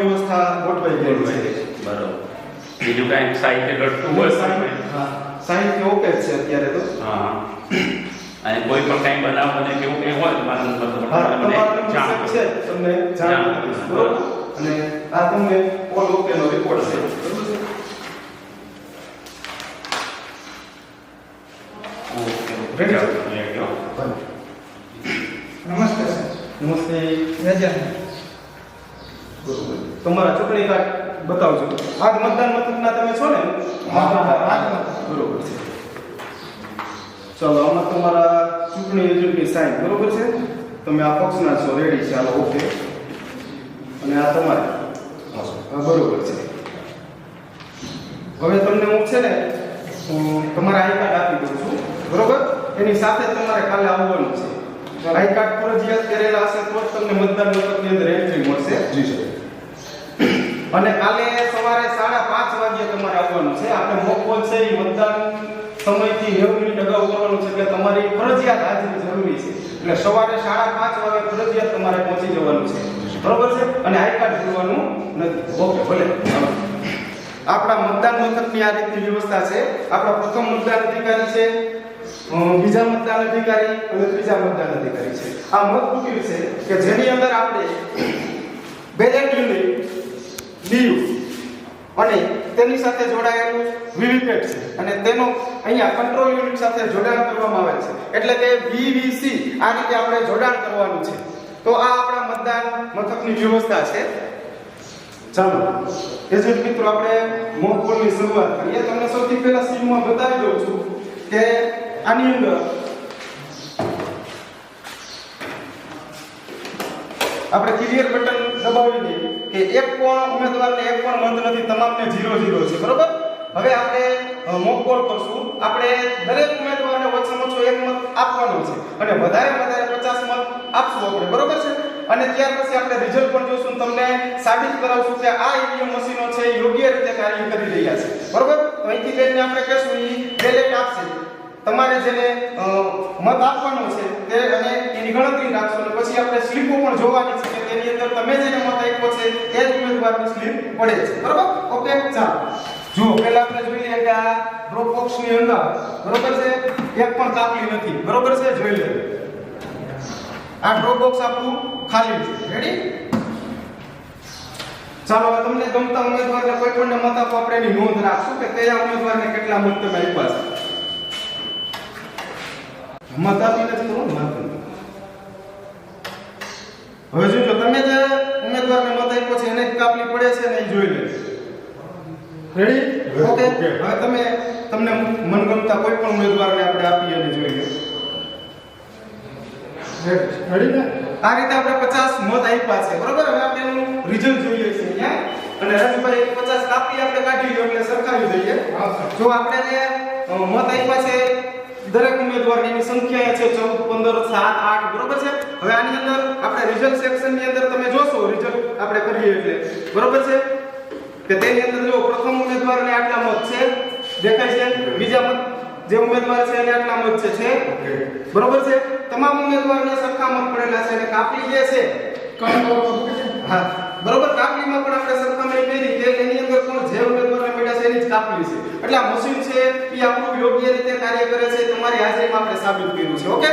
વ્યવસ્થા ગોઠવાઈ ગઈ છે. બરોબર. બીજું કાંઈ સાહિત્ય ઘટતું હોય સાહિત્ય હા, સાહિત્ય ઓકે છે અત્યારે તો. હા અને કોઈ પણ કાંઈ બનાવ બને કેવું કંઈ હોય તો મારા નંબર પર મને જાણ છે તમને જાણ અને આ તમને ઓલ ઓકે નો રિપોર્ટ છે. બરોબર. છે સર નમસ્તે રજા બરોબર. તમારા ચૂંટણી કાર્ડ બતાવજો. આજ મતદાન મથકના તમે છો ને. બરોબર છે. ચાલો આમાં તમારા ચૂંટણી એજન્ટની સાઈન બરોબર છે? તમે આ પક્ષના છો રેડી છે હાલો ઓકે. અને આ તમારે. હા બરોબર છે. હવે તમને હું છે ને હું તમારા આઈ કાર્ડ આપી દઉં છું બરોબર? એની સાથે તમારે કાલે આવવાનું છે. આઈ કાર્ડ ફરજિયાત કરેલા હશે તો જ તમને મતદાન મથકની અંદર એન્ટ્રી મળશે. જી સર અને કાલે સવારે સાડા પાંચ વાગે તમારે આવવાનું છે. આપણે મોક પોલ છે એ મતદાન સમયથી નેવું મિનિટ અગાઉ કરવાનું છે, એટલે તમારી ફરજિયાત હાજરી જરૂરી છે. એટલે સવારે સાડા પાંચ વાગે ફરજિયાત તમારે પહોંચી જવાનું છે. બરોબર છે? અને આઈ કાર્ડ જોવાનું નથી. ઓકે, ભલે. આપણા મતદાન મથકની આ રીતની વ્યવસ્થા છે. આપણા પ્રથમ મતદાન અધિકારી છે બીજા મતદાન અધિકારી અને ત્રીજા મતદાન અધિકારી છે. આ મત છે કે જેની અંદર આપણે બેલેટ યુનિટ લીવ. અને તેની સાથે જોડાયેલું વીવીપેટ છે. અને તેનો અહીંયા કંટ્રોલ યુનિટ સાથે જોડાણ કરવામાં આવે છે. એટલે કે વીવીસી આ રીતે આપણે જોડાણ કરવાનું છે. તો આ આપણા મતદાન મથકની વ્યવસ્થા છે. ચાલો. એજન્ટ મિત્રો આપણે મોકપોલની શરૂઆત કરીએ. તમને સૌથી પહેલા સીનમાં બતાવી દઉં છું કે આની અંદર આપણે ક્લિયર બટન દબાવી દઈએ કે એક પણ ઉમેદવારને એક પણ મત નથી, તમામને 0 0 છે, બરોબર? હવે આપણે મોક કોલ કરશું. આપણે દરેક ઉમેદવારને ઓછામાં ઓછો એક મત આપવાનો છે. અને વધારે વધારે 50 મત આપશું આપણે, બરોબર છે? અને ત્યાર પછી આપણે રિઝલ્ટ પણ જોશું તમને સાબિત કરાવશું કે આ ઈવીએમ મશીનો છે, યોગ્ય રીતે કાર્ય કરી રહ્યા છે. બરોબર? તો અહીંથી લઈને આપણે કહેશું એ બેલેટ આપશે. તમારે જેને મત આપવાનો છે તે અને એની ગણતરી રાખશો અને પછી આપણે સ્લીપો પણ જોવાની છે કે તેની અંદર તમે જેને મત આપ્યો છે એ જ ઉમેદવારની સ્લીપ પડે છે. બરોબર? ઓકે, ચાલો. જુઓ, પહેલા આપણે જોઈ લઈએ કે આ ડ્રોપ બોક્સની અંદર, બરોબર છે? એક પણ કાપલી નથી. બરોબર છે? જોઈ લે. આ ડ્રોપ બોક્સ આપણું ખાલી છે. રેડી ચાલો તમને ગમતા ઉમેદવારને કોઈ પણ મત આપો, આપણે એની નોંધ રાખશું કે કયા ઉમેદવારને કેટલા મત તમે આપ્યા છે. મત આપીને જ કરો ને હવે જોજો તમે જે ઉમેદવારને મત આપ્યો છે એને કાપલી પડે છે ને એ જોઈ લે. Ready okay. હવે તમે તમને મનગમતા કોઈ પણ ઉમેદવારને આપણે આપીએ અને જોઈ લે. રેડી ને? આ રીતે આપણે 50 મત આપ્યા છે બરોબર? હવે આપણે એનું રિઝલ્ટ જોઈએ છે અહીંયા. અને રાજુભાઈ 50 કાપી આપણે કાઢી લો એટલે સરખાવી દઈએ. જો આપણે જે મત આપ્યા છે દરેક ઉમેદવારની એની સંખ્યા છે 14 15 7 8 બરોબર છે? હવે આની અંદર આપણે રિઝલ્ટ સેક્શનની અંદર તમે જોશો રિઝલ્ટ આપણે કરીએ એટલે. બરોબર છે? કે તેની અંદર જો પ્રથમ ઉમેદવારને આટલા મત છે દેખાય છે? બીજા મત જે ઉમેદવાર છે એને આટલા મત છે છે? બરોબર છે? તમામ ઉમેદવારને સરખા મત પડેલા છે અને કાપલી જે છે. હા. બરોબર? કાપલીમાં પણ આપણે સરખામણી કરી કે એની અંદર કોણ જે ઉમેદવારને મળ્યા છે એની જ કાપલી છે. એટલે આ મશીન છે, એ આપણું યોગ્ય રીતે કાર્ય કરે છે તમારી હાજરીમાં આપણે સાબિત કર્યું છે, ઓકે?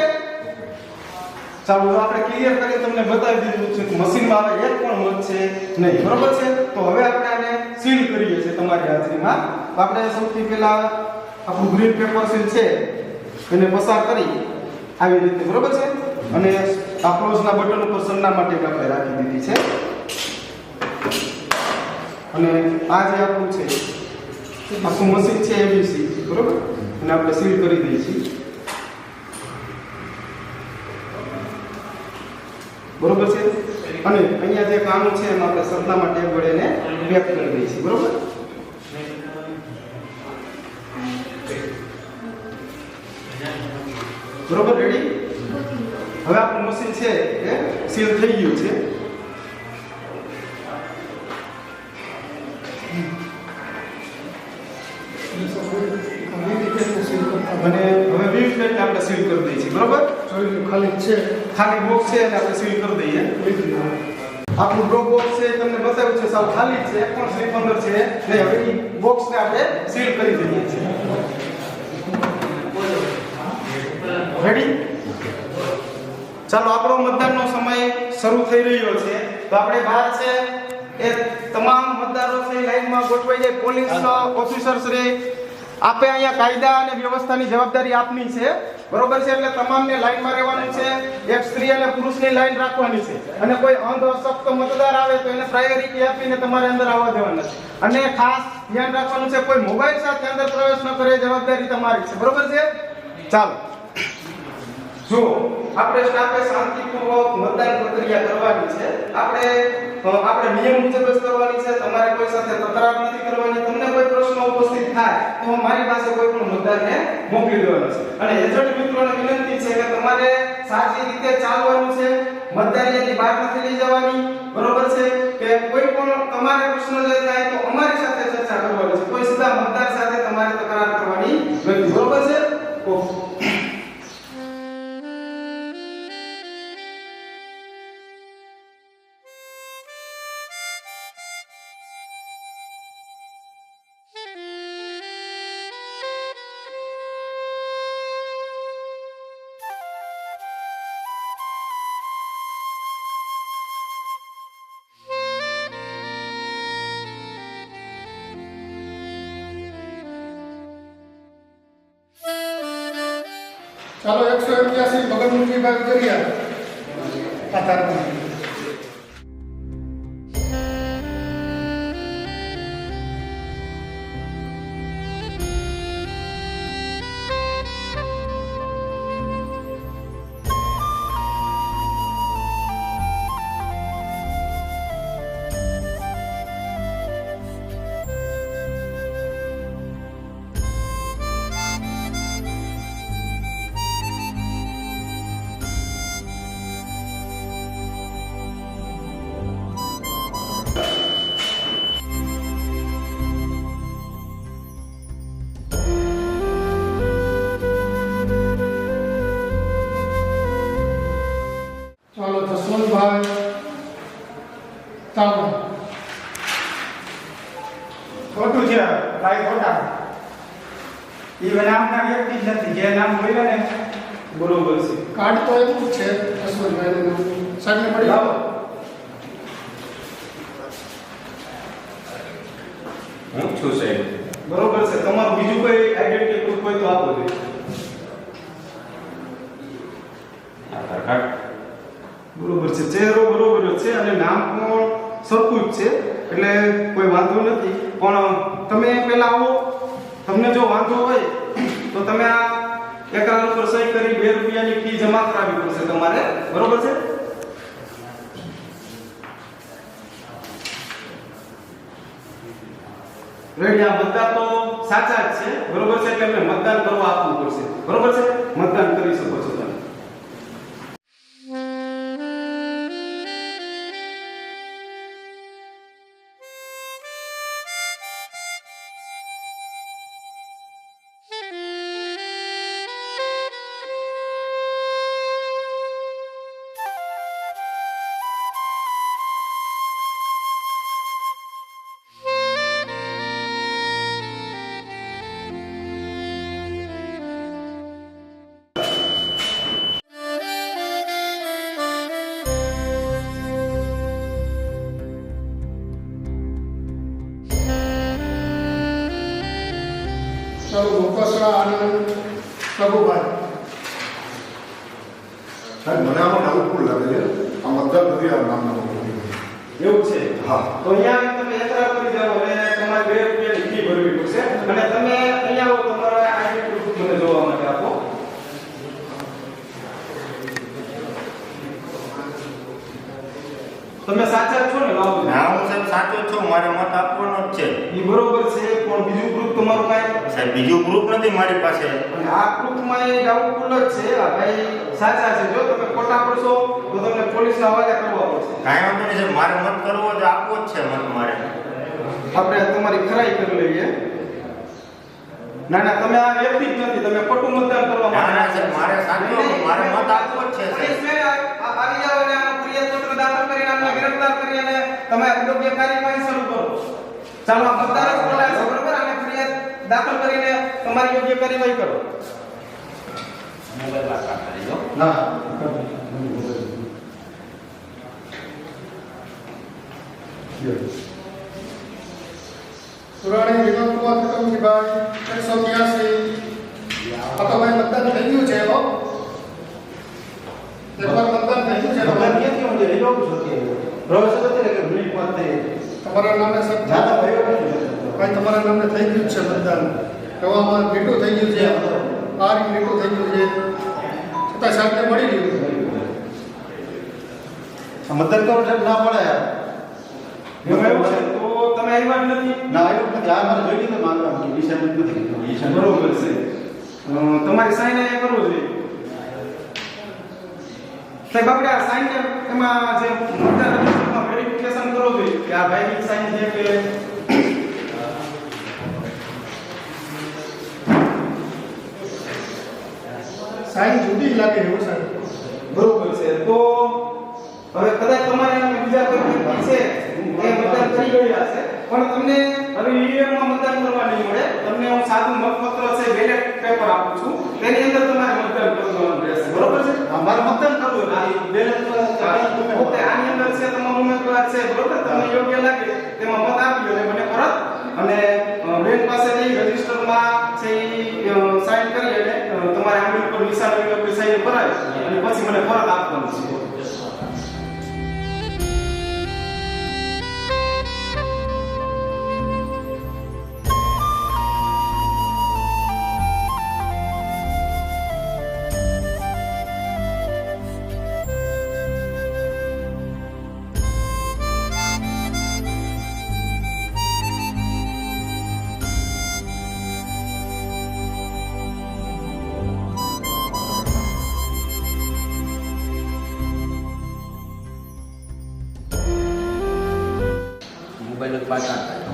ચાલો આપણે ક્લિયર કરી તમને બતાવી દીધું છે કે મશીનમાં હવે એક પણ મત છે નહીં, બરોબર છે? તો હવે આપણે આને સીલ કરીએ છીએ તમારી હાજરીમાં. આપણે સૌથી પહેલા આપણું ગ્રીન પેપર સીલ છે, એને પસાર કરી આવી રીતે, બરોબર છે? અને આ ક્લોઝના બટન ઉપર સન્ના માટે આપણે રાખી દીધી છે. અને આ જે આપણું છે આખું મશીન છે એબીસી બરોબર અને આપણે સીલ કરી દઈએ છીએ બરોબર છે અને અહીંયા જે કામ છે એમાં આપણે સરનામા ટેબ વડે એને પેક કરી દઈએ છીએ બરોબર બરોબર રેડી હવે આપણું મશીન છે એ સીલ થઈ ગયું છે. અને હવે વીસ મિનિટ આપણે સીલ કરી દઈએ છીએ બરોબર? ખાલી છે. ખાલી બોક્સ છે એટલે આપણે સીલ કરી દઈએ. આપણું ડ્રોપ બોક્સ છે તમને બતાવ્યું છે સાવ ખાલી છે એક પણ સ્લીપ અંદર છે. ને હવે એ બોક્સને આપણે સીલ કરી દઈએ છીએ. રેડી ચાલો આપણો મતદાનનો સમય શરૂ થઈ રહ્યો છે. તો આપણે બહાર છે. એ તમામ મતદારો છે લાઈનમાં ગોઠવાઈ જાય. પોલીસ ઓફિસર્સ શ્રી આપે અહીંયા કાયદા અને વ્યવસ્થાની જવાબદારી આપની છે. બરોબર છે? એટલે તમામને લાઈનમાં રહેવાનું છે. એક સ્ત્રી અને પુરુષની લાઈન રાખવાની છે. અને કોઈ અંધ અશક્ત મતદાર આવે તો એને પ્રાયોરિટી આપીને તમારે અંદર આવવા દેવાના છે. અને ખાસ ધ્યાન રાખવાનું છે, કોઈ મોબાઈલ સાથે અંદર પ્રવેશ ન કરે જવાબદારી તમારી છે. બરોબર છે? ચાલો. જુઓ આપણે સ્ટાફે શાંતિપૂર્વક મતદાન પ્રક્રિયા કરવાની છે, આપણે આપણે નિયમ મુજબ જ કરવાની છે, તમારે કોઈ સાથે તકરાર નથી કરવાની, તમને કોઈ પ્રશ્ન ઉપસ્થિત થાય, તો મારી પાસે કોઈ પણ મતદારને મોકલી દેવાનો છે. અને એજન્ટ મિત્રોને વિનંતી છે કે તમારે સાચી રીતે ચાલવાનું છે મતદારીયાની બહાર નથી લઈ જવાની, બરોબર છે? કે કોઈ પણ તમારે પ્રશ્ન લઈ થાય તો અમારી સાથે ચર્ચા કરવાની છે. કોઈ સીધા મતદાર સાથે તમારે તકરાર કરવાની નથી. બરોબર છે? ઓકે. ચાલો એકસો એક્યાસી ભગતમુખી ભાગ દરિયા આધારમાં નથી જે નામ બોલ્યા ને બરોબર છે. કાર્ડ તો એવું છે અશ્વરભાઈ નું. સાહેબ પડી લાવો. હું છું સાહેબ. બરોબર છે. તમારું બીજું કોઈ આઈડેન્ટિટી પ્રૂફ હોય તો આપો દે આધાર કાર્ડ? બરોબર છે. ચહેરો બરોબર છે અને નામ પણ સરખું જ છે. એટલે કોઈ વાંધો નથી. પણ તમે પહેલા આવો. તમને જો વાંધો હોય તો તમે આ એકરાર ઉપર સહી કરી બે રૂપિયાની ફી જમા કરાવવી પડશે તમારે. બરોબર છે? રેડી, આ મતદાર તો સાચા જ છે. બરોબર છે? એટલે મતદાન કરવા આપવું પડશે. બરોબર છે? મતદાન કરી શકો છો. ચાલો મોકસરા આનંદ પ્રભુભાઈ સાહેબ મને આમાં ડાઉટફુલ લાગે છે. આ મતદાર નથી આ નામના એવું છે? હા. તો અહીંયા તમે યાત્રા કરી જાઓ અને તમારે બે રૂપિયાની ફી ભરવી પડશે. અને તમે અહીંયા આવો તમારા આઈડી પ્રૂફ મને જોવા માટે આપો. તમે સાચા જ છો ને? બાબુ ના હું સાહેબ સાચો છું મારે મત આપવાનો જ છે. એ બરોબર છે પણ બીજું તમારું કાંઈ? સાહેબ બીજું પ્રૂફ નથી મારી પાસે. આ પ્રૂફમાં એ ડાઉટફુલ જ છે. આ ભાઈ સાચા છે. જો તમે ખોટા પડશો તો તમને પોલીસના હવાલે કરવા પડશે. કાંઈ વાંધો નહીં સાહેબ મારે મત કરવો જ આપવો જ છે મત મારે. આપણે તમારી ખરાઈ કરી લઈએ. ના ના તમે આ વ્યક્તિ જ નથી તમે ખોટું મતદાન કરવા ના ના સાહેબ મારે સાચો મારે મત આપવો જ છે પોલીસ મેં આવી જાવ અને આનો ફરિયાદ પત્ર દાખલ કરીને આપણે ગિરફ્તાર કરી અને તમે યોગ્ય કાર્યવાહી શરૂ કરો. ચાલો આ મતદાર જ બોલાવે છે બરોબર અને ફરિયાદ દાખલ કરીને તમારી યોગ્ય કાર્યવાહી કરો. મોબાઈલ વાત કરી દો ના પુરાણી વિનોદકુમાર કટુંબીભાઈ એકસો બ્યાસી આ તો ભાઈ મતદાન થઈ ગયું છે હો. એકવાર મતદાન થઈ ગયું છે ભગવાન તમારે. ક્યાંથી હું લઈ લઉં છું કે પ્રવેશ હતો કે મિનિટમાં તે તમારા નામે સર જાતા ભાઈઓ નથી ભાઈ તમારા નામને થઈ ગયું છે મતદાન કવામાં ભેટું થઈ ગયું છે આ ભેટું થઈ ગયું છે. છતાં સાહેબને મળી ગયું મતદાન કરો સાહેબ ના પડે તો તમે આવ્યા જ નથી. ના આવ્યું નથી. આ મારે જોઈ લીધું નથી બરોબર છે. તમારી સાઈન અહીંયા કરવું જોઈએ. સાહેબ આપણે આ સાઈન એમાં જે મતદાર વેરિફિકેશન કરવું જોઈએ કે આ ભાઈની સાઈન છે કે સાઈન જુદી લાગે એવું સાહેબ બરોબર છે. તો હવે કદાચ તમારે નામે બીજા કોઈ વ્યક્તિ છે એ મતદાન કરી ગયા છે પણ તમને હવે ઈવીએમમાં મતદાન કરવા નહીં મળે. તમને હું સાદું મતપત્ર છે બેલેટ પેપર આપું છું. તેની અંદર તમારે મતદાન કરવાનું રહેશે. બરોબર છે? અમારે મારે મતદાન કરવું નથી બેલેન્સ ઓકે આની અંદર છે તમારો ઉમેદવાર છે બરોબર? તમને યોગ્ય લાગે તેમાં મત આપ્યો અને મને પરત અને બેંક પાસે જઈ રજિસ્ટરમાં છે સાઈન કરી તમારે આંગળી ઉપર નિશાન આવી ઉપર સાઈન કરાવી અને પછી મને પરત આપવાનું છે મોબાઈલ જ પાછા થાય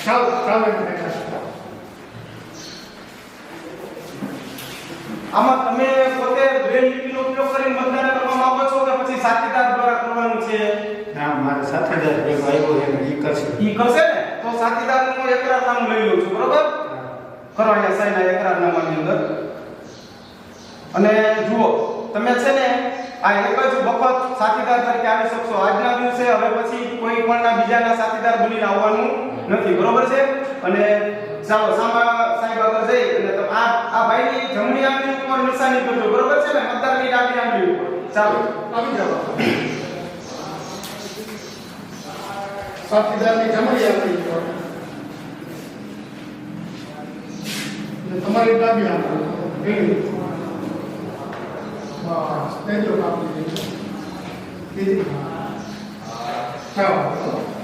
ચાલો ચાલો એટલે ભેગા આમાં તમે પોતે બ્રેલ લિપિનો ઉપયોગ કરીને મતદાન કરવા માંગો છો કે પછી સાથીદાર દ્વારા કરવાનું છે ના મારે સાથીદાર ભેગો આવ્યો છે ને ઈ કરશે ઈ કરશે ને તો સાથીદારનું હું નામ લઈ લઉં છું બરોબર કરો અહીંયા સાઈન આ એકરારનામાની અંદર અને જુઓ તમે છે ને આ એક જ વખત સાથીદાર તરીકે આવી શકશો આજના દિવસે હવે પછી કોઈ પણના બીજાના સાથીદાર બનીને આવવાનું નથી બરોબર છે? અને ચાલો સામા સાહેબ આગળ જઈ અને તો આ આ ભાઈની જમણી આંગળી ઉપર નિશાની કરજો બરોબર છે ને? મતદારની ડાબી આંગળી ઉપર. ચાલો. આવી જાઓ. સાથીદારની જમણી આપી અને તમારી ડાબી આપી બસ તેજો આપી દીધું હા. ચાલો.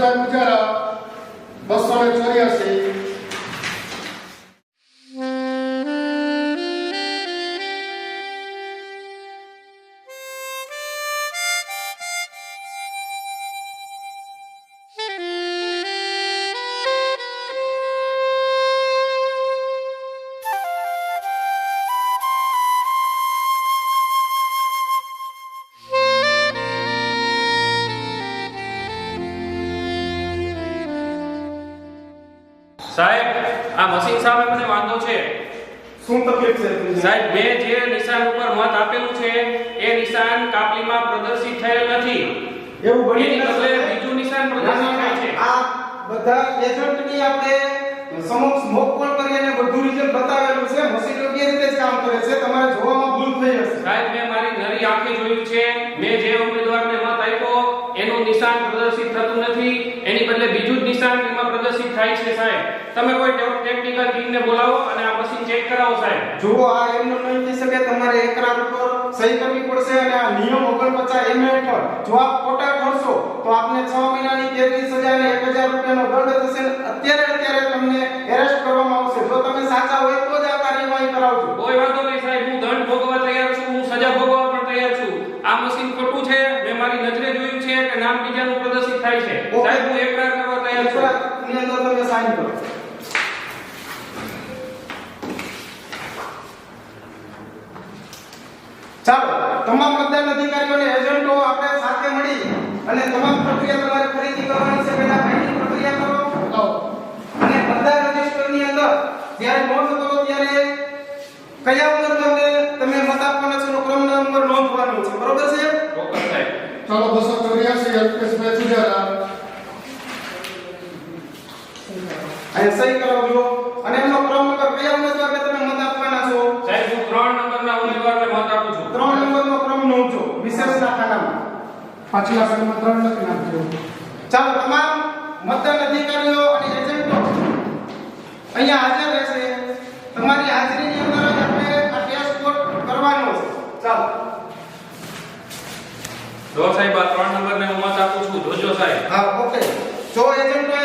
અલ્પેશભાઈ પૂજારા બસો ને પ્રદર્શિત નથી. એવું બની શકે. બીજું નિશાન પ્રદર્શિત છે. આ બધા એજન્ટની આપણે સમક્ષ મોક કોલ કરી અને બધું રિઝલ્ટ બતાવેલું છે. મશીન કેવી રીતે જ કામ કરે છે તમારે જોવામાં ભૂલ થઈ હશે. સાહેબ મેં મારી નરી આંખે જોયું છે. મેં જે ઉમેદવારને મત આપ્યો એનું નિશાન પ્રદર્શિત થતું નથી. એની બદલે બીજું જ નિશાન એમાં પ્રદર્શિત થાય છે સાહેબ. તમે કોઈ ટેકનિકલ ટીમને બોલાવો અને આ મશીન ચેક કરાવો સાહેબ. જુઓ આ એમનું નહીં થઈ શકે તમારે એકરાર ઉપર સહી કરવી પડશે અને આ નિયમ 49 એમ હેઠળ જો આપ ખોટા કરશો તો આપને 6 મહિનાની કેદની સજા અને 1000 રૂપિયાનો દંડ થશે અત્યારે અત્યારે તમને એરેસ્ટ કરવામાં આવશે. જો તમે સાચા હોય તો જ આ કાર્યવાહી કરાવજો. કોઈ વાંધો નહીં સાહેબ હું દંડ ભોગવવા તૈયાર છું હું સજા ભોગવવા પણ તૈયાર છું આ મશીન ખોટું છે મેં મારી નજરે જોયું છે કે નામ બીજાનું પ્રદર્શિત થાય છે ઓકે. સાહેબ હું એકરાર કરવા તૈયાર છું એકરારની તમે કરો. ચાલો, તમામ મતદાન અધિકારીઓ અને એજન્ટો આપણે સાથે મળી અને તમામ પ્રક્રિયા તમારે ફરીથી કરવાની છે. પહેલા ફાઇલિંગ પ્રક્રિયા કરો. આવો. અને મતદાર રજિસ્ટરની અંદર જ્યારે નોંધ કરો ત્યારે કયા ઉંમરને તમે મત આપવાના છો ક્રમ નંબર નોંધવાનો છે. બરોબર છે? ચોક્કસ સાહેબ. ચાલો, બસો ચોર્યાસી અલ્પેશભાઈ પૂજારા અને સહી કરાવજો. અને એમનો ક્રમ નંબર કયા ઉમેદવારને તમે મત આપવાના છો? સાહેબ હું 3 નંબરના ઉમેદવારને મત આપું છું. 3 નંબરનો ક્રમ નોંધજો વિશેષ ખાનામાં પાછલા ક્રમમાં 3 લખી નાખજો. ચાલો તમામ મતદાન અધિકારીઓ અને એજન્ટો અહીંયા હાજર રહેશે. તમારી હાજરીની અંદર જ આપણે આ ટેસ્ટ કોડ કરવાનો છે. ચાલો. જો સાહેબ આ 3 નંબરને હું મત આપું છું જોજો સાહેબ. હા ઓકે. જો એજન્ટોએ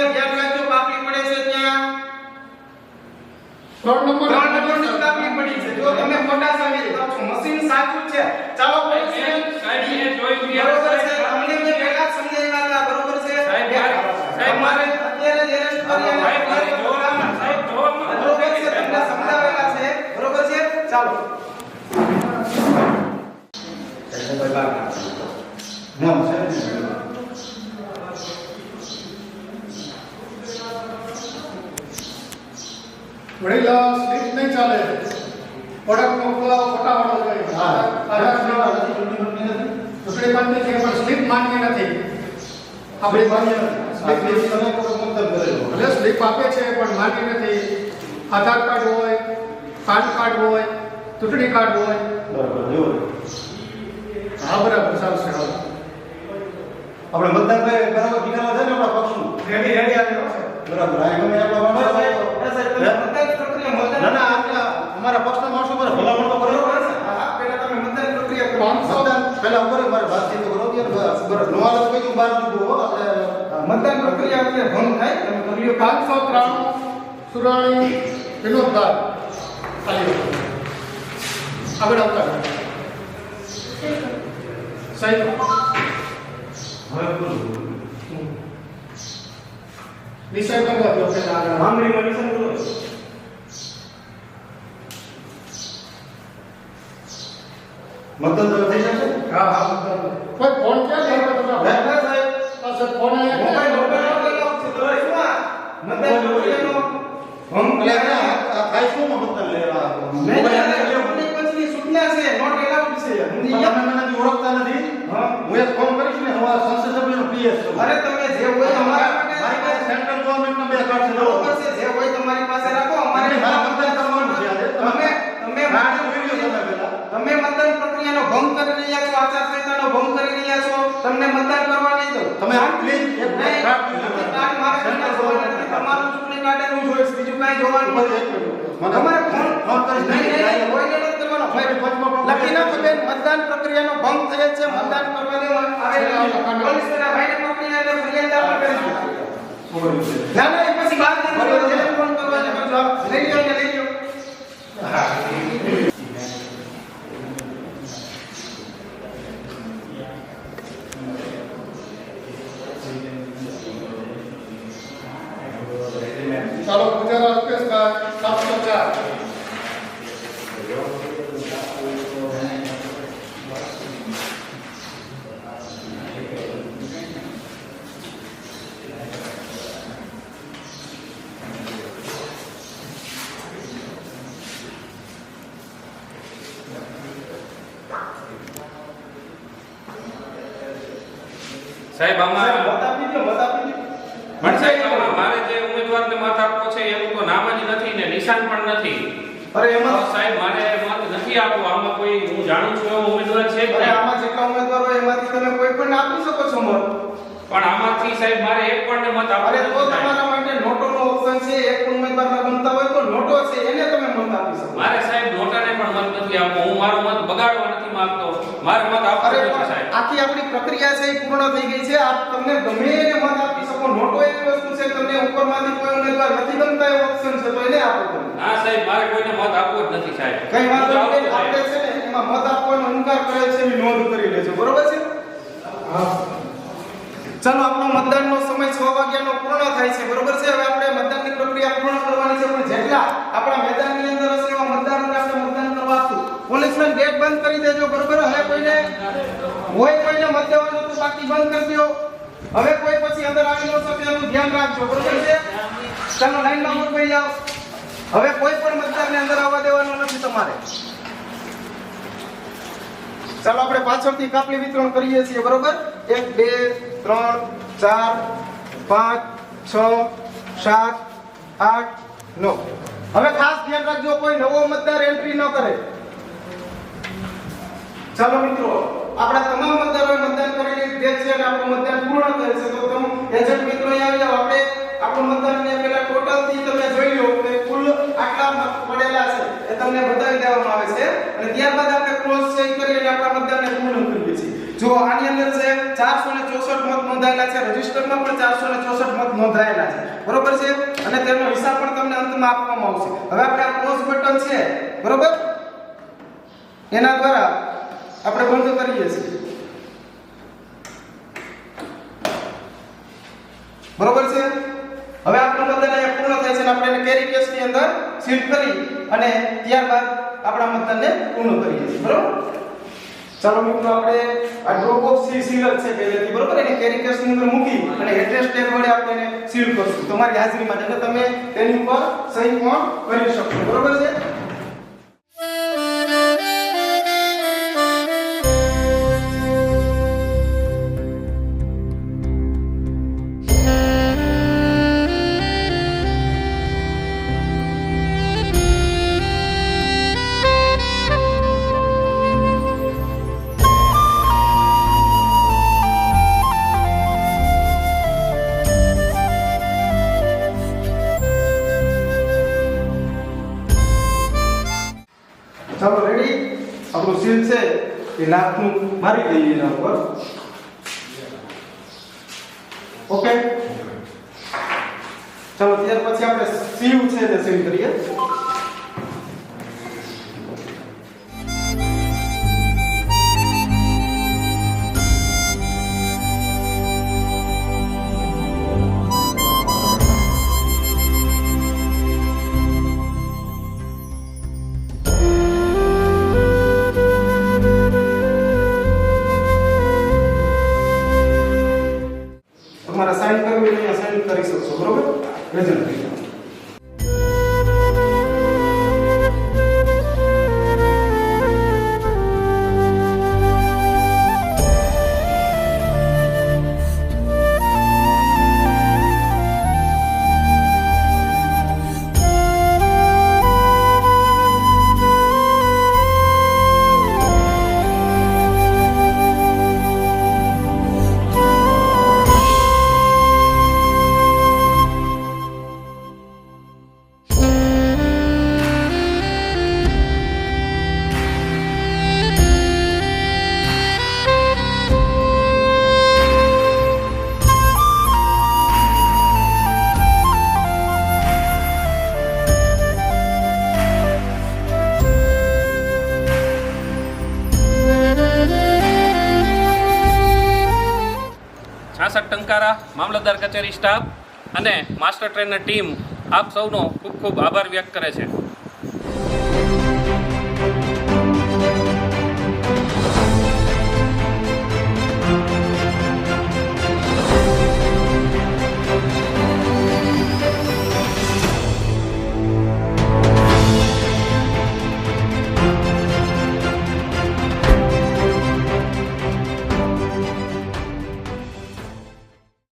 ત્રણ નંબર ત્રણ નંબરની કાપી પડી છે. જો તમે મોટા સામે કરો મશીન સાચું છે. ચાલો સાહેબ, એ જોઈ કે બરોબર છે. તમને અમને મેં પહેલા સમજાવ્યા હતા. બરોબર છે? સાહેબ, મારે- સાહેબ, મારે અત્યારે જ arrest કરી સાહેબ, મારે જોવામાં- સાહેબ, જોવામાં- બરોબર છે તમને સમજાવેલા છે. બરોબર છે? ચાલો. ના, સાહેબ. વડીલા સ્લીપ નહીં ચાલે. ઓળખ મોકલાવો ફટાફટ જોઈએ હા, આધાર નથી, ચૂંટણી નથી. છે પણ સ્લીપ માન્ય નથી. આપણે માન્ય આ સ્લીપ આપે છે પણ માન્ય નથી. આધાર કાર્ડ હોય પાન કાર્ડ હોય ચૂંટણી કાર્ડ હોય. બરાબર, જો હા બરાબર સારું છે આપણે મતદાન કરીએ, બરાબર ઠીકાના થાય ને આપણા પક્ષનું. રેડી રેડી આવ્યો બરાબર, આ ગમે આપણા માણસો સાહેબ મતદાન પ્રક્રિયા મતદાન ના, ના, અમારા પક્ષના માણસો પર ભલામણ તો કરો. હા પહેલા તમે મતદાન પ્રક્રિયા કરો મતદાન પહેલા ઉપર મારે વાતચીત કરો ત્યારે. બરાબર. નોવાલ તો કોઈ બહાર નીકળો, મતદાન પ્રક્રિયા એટલે ભંગ થાય તમે કરી લો પાંચસો ત્રણ સુરાણી વિનોદભાઈ આગળ આવતા સાહેબ હવે બોલો. વિષય કરવા દો પહેલા આગળ માંગણી મળી બોલો મતદાન તો થઈ જશે હા હા મતદાન કોઈ ફોન ક્યાં લેવા તમારા બેઠા સાહેબ પાસે ફોન મોબાઈલ મોબાઈલ આપેલો છે તો શું મતદાન પ્રક્રિયાનો ભંગ એટલે એટલે આ- આ થાય શું માં મતદાન લેવા? નહીં મોબાઈલ નહીં, લેવો. ચૂંટણી પંચની સૂચના છે નોટ એલાઉડ છે પણ સમજી તમે ગયા? મને હજી ઓળખતા નથી હા. હું એક ફોન કરીશ ને હું આ સંસદ સભ્યનો PS છું. અરે તમે જે હોય અમારા મારી પાસે માટે સેન્ટ્રલ ગવર્નમેન્ટના બે કાર્ડ છે બરોબર છે જે હોય તમારી પાસે રાખો અમારે અમારે મારા મતદાન કરવાનું છે આજે. તમે તમે કાર્ડ જોઈ લો તમે પહેલા. તમે મતદાન પ્રક્રિયાનો ભંગ કરી રહ્યા છો આચારસંહિતાનો ભંગ કરી રહ્યા છો તમને મતદાન કરવા નહીં દઉં તમે પ્લીઝ એક કાર્ડ મારે. તમારું ચૂંટણી કાર્ડ હું જોઈશ બીજું કાંઈ જોવાનું નથી. તમારે ફોન ફોન નહીં કોઈને નથી કરવાનો લખી નાખો બેન મતદાન પ્રક્રિયાનો ભંગ થયો છે મતદાન કરવા દેવા આવે. પોલીસ ભાઈને કરીશું. ના ના એ પછી બાદ કરવાનું. ફોન કરવાનો. લઈ લઈ લ્યો ચાલો પૂજારા અલ્પેશભાઈ સાતસો ચાર સાહેબ આમાં મત આપી દો મત આપી દો પણ સાહેબ આમાં મારે જે ઉમેદવારને મત આપવો છે એનું તો નામ જ નથી ને નિશાન પણ નથી. અરે એમાં સાહેબ મારે મત નથી આપવો. આમાં કોઈ હું જાણું છું એવો ઉમેદવાર છે અરે આમાં જેટલા ઉમેદવાર હોય એમાંથી તમે કોઈ પણ આપી શકો છો મત. પણ આમાંથી સાહેબ મારે એક પણ મત આપવો અરે તો તમારા માટે નોટોનો ઓપ્શન છે એક ઉમેદવારના બનતા હોય તો નોટો છે એને તમે મત આપી શકો. મારે સાહેબ નોટાને પણ મત નથી આપવો. હું મારો મત બગાડવા નથી માંગતો. મારે મત આપવો અરે સાહેબ. આખી આપણી પ્રક્રિયા છે એ પૂર્ણ થઈ ગઈ છે. આપ તમને ગમે એને મત આપી શકો. નોટો એક વસ્તુ છે તમને ઉપરમાંથી કોઈ ઉમેદવાર નથી ગમતા એ ઓપ્શન છે તો એને આપો તમે. ના સાહેબ મારે કોઈને મત આપવો જ નથી સાહેબ. કઈ હું નહીં છું, આપણે છે ને એમાં મત આપવાનો ઇનકાર કરે છે એ નોંધ કરી લેજો. બરોબર છે? ચાલો, આપણો મતદાનનો સમય 6 વાગ્યાનો પૂર્ણ થાય છે. બરોબર છે? હવે આપણે મતદાનની પ્રક્રિયા પૂર્ણ કરવાની છે. પણ જેટલા આપણા મેદાનની અંદર હશે, એવા મતદારોને આપણે મતદાન કરવા આપશું. પોલીસમેન, ગેટ બંધ કરી દેજો. બરોબર? હવે કોઈને, હોય કોઈને મત દેવાનું તો બાકી બંધ કરી દો. હવે કોઈ પછી અંદર આવી ન શકે એનું ધ્યાન રાખજો. બરોબર છે? ચાલો, લાઈનમાં ઊભી જાઓ. હવે કોઈ પણ મતદારને અંદર આવવા દેવાનું નથી તમારે. ચાલો આપણે પાછળથી કાપલી વિતરણ કરીએ છીએ, બરોબર? એક, બે, ત્રણ, ચાર, પાંચ, છ, સાત, આઠ, નવ. હવે ખાસ ધ્યાન રાખજો, કોઈ નવો મતદાર એન્ટ્રી ન કરે. ચાલો મિત્રો, આપણા તમામ મતદારોએ મતદાન કરી દે છે અને આપણું મતદાન પૂર્ણ કરે છે. તો તમે એજન્ટ મિત્રો અહીંયા આવી જાઓ. આપણે આપણું મતદાનને પહેલા ટોટલથી તમે જોઈ લો કે કુલ આટલા પડેલા છે એ તમને બતાવી દેવામાં આવે છે. અને ત્યારબાદ આપણે ક્રોસ મતદાનને પૂર્ણ કરીએ છીએ જો આની અંદર છે 464 મત નોંધાયેલા છે, રજિસ્ટરમાં પણ 464 મત નોંધાયેલા છે. બરોબર છે? અને તેનો હિસાબ પણ તમને અંતમાં આપવામાં આવશે. હવે આપણે આ ક્લોઝ બટન છે, બરોબર? એના દ્વારા આપણે બંધ કરીએ છીએ. બરોબર છે? હવે આપણું મતદાન અહીંયા પૂર્ણ થાય છે અને આપણે એને કેરી કેસની અંદર સીલ કરી અને ત્યારબાદ આપણા મતદાનને પૂર્ણ કરીએ છીએ. બરોબર? ચાલો મિત્રો, આપણે આ ડ્રોપ ઓફ સી સીલ છે પહેલેથી, બરોબર? એને કેરી કેસની અંદર મૂકી અને એડ્રેસ ટેગ વડે આપણે એને સીલ કરશું. તમારી હાજરીમાં એટલે તમે તેની ઉપર સહી પણ કરી શકો બરોબર છે? નાકનું મારી દઈએ એના ઉપર ઓકે. ચાલો, ત્યાર પછી આપણે સીવ છે તે સીવ કરીએ. મામલતદાર કચેરી સ્ટાફ અને માસ્ટર ટ્રેનર ટીમ આપ સૌનો ખૂબ ખૂબ આભાર વ્યક્ત કરે છે.